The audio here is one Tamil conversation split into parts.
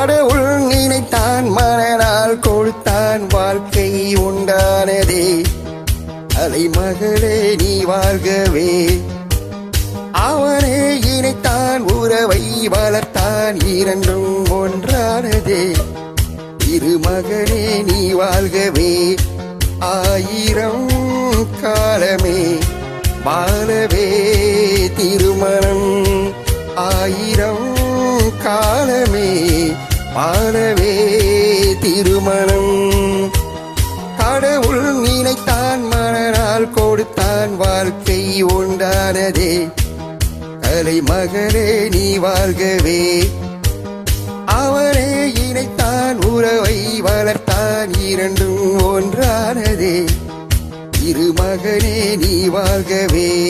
கடவுள் நினைத்தான் மனநாள் கொடுத்தான் வாழ்க்கை உண்டானதே. அலை மகளே நீ வாழ்கவே. அவனே இணைத்தான் உறவை வளர்த்தான் இரண்டும் ஒன்றானதே. இரு மகனே நீ வாழ்கவே. ஆயிரம் காலமே வாழவே. திருமணம் ஆயிரம் காலமே ஆனவே திருமணம். கடவுள் நினைத்தான் மனநாள் கொடுத்தான் வாழ்க்கை உண்டானதே. கலை மகனே நீ வாழ்கவே. அவனே இணைத்தான் உறவை வளர்த்தான் இரண்டும் ஒன்றானதே. இருமகனே நீ வாழ்கவே.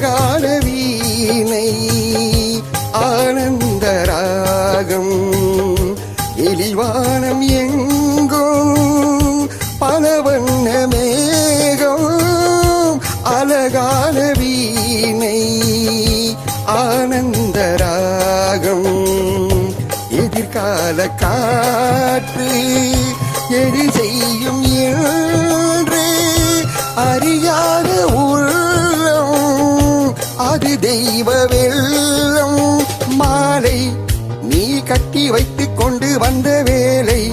அழகான வீணை ஆனந்த ராகம். எலிவானம் எங்கும் பல வண்ண மேகம். அழகான வீணை ஆனந்த ராகம். எதிர்கால காற்று எரி செய்யும் என்று அறிய தெய்வ வெள்ளம். மாலை நீ கட்டி வைத்துக் கொண்டு வந்த வேலை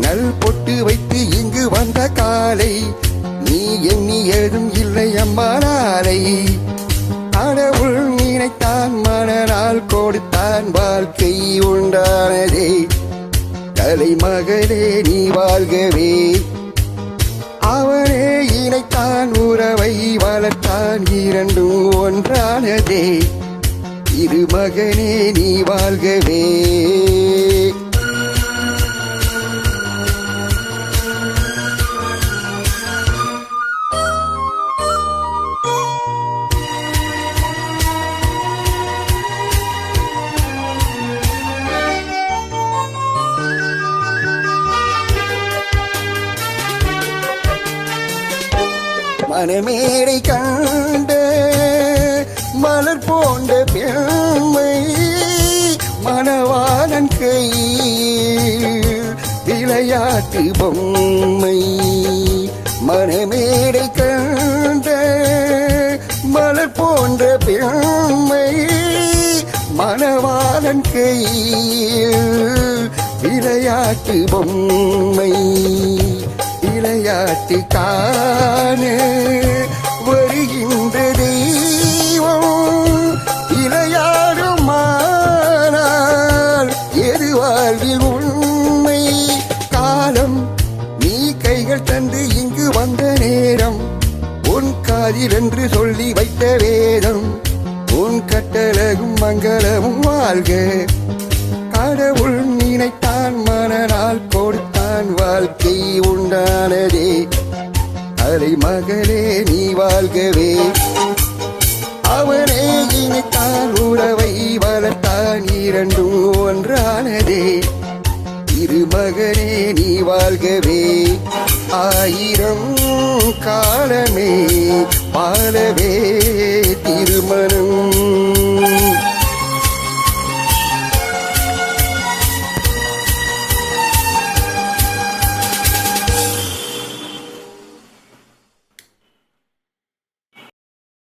நல் பொட்டு வைத்து இங்கு வந்த காலை நீ எண்ணி ஏதும் இல்லை அம்மா நாளை கடவுள் நினைத்தான் மனநாள் கொடுத்தான் வாழ்க்கை உண்டானதே. கலை மகளே நீ வாழ்கவே. அவனே இணைத்தான் உறவை வளர்த்தான் இரண்டும் ஒன்றானதே. இரு மகனே நீ வாழ்கவே. மனமேடை கண்ட மலர் போன்ற பெண்மை மணவாளன் கையில் விளையாட்டு பொம்மை. மனமேடை கண்ட மலர் போன்ற பெண்மை மணவாளன் கையில் விளையாட்டு பொம்மை. விளையாட்டு காண வருகின்ற தெய்வம் இளையாடுமானால் எது வாழ்வில் உண்மை காலம்? நீ கைகள் தந்து இங்கு வந்த நேரம் உன் காதில் என்று சொல்லி வைத்த வேதம் உன் கட்டழகும் மங்களமும் வாழ்க. கடவுள் நினைத்தான் மனநாள் வாழ்க்கை உண்டானதே. அலை மகளே நீ வாழ்கவே. அவனே இணைத்தான் உறவை வளர்த்தான் இரண்டும் ஒன்றானதே. இரு மகனே நீ வாழ்கவே. ஆயிரம் காலமே பாலவே திருமணம்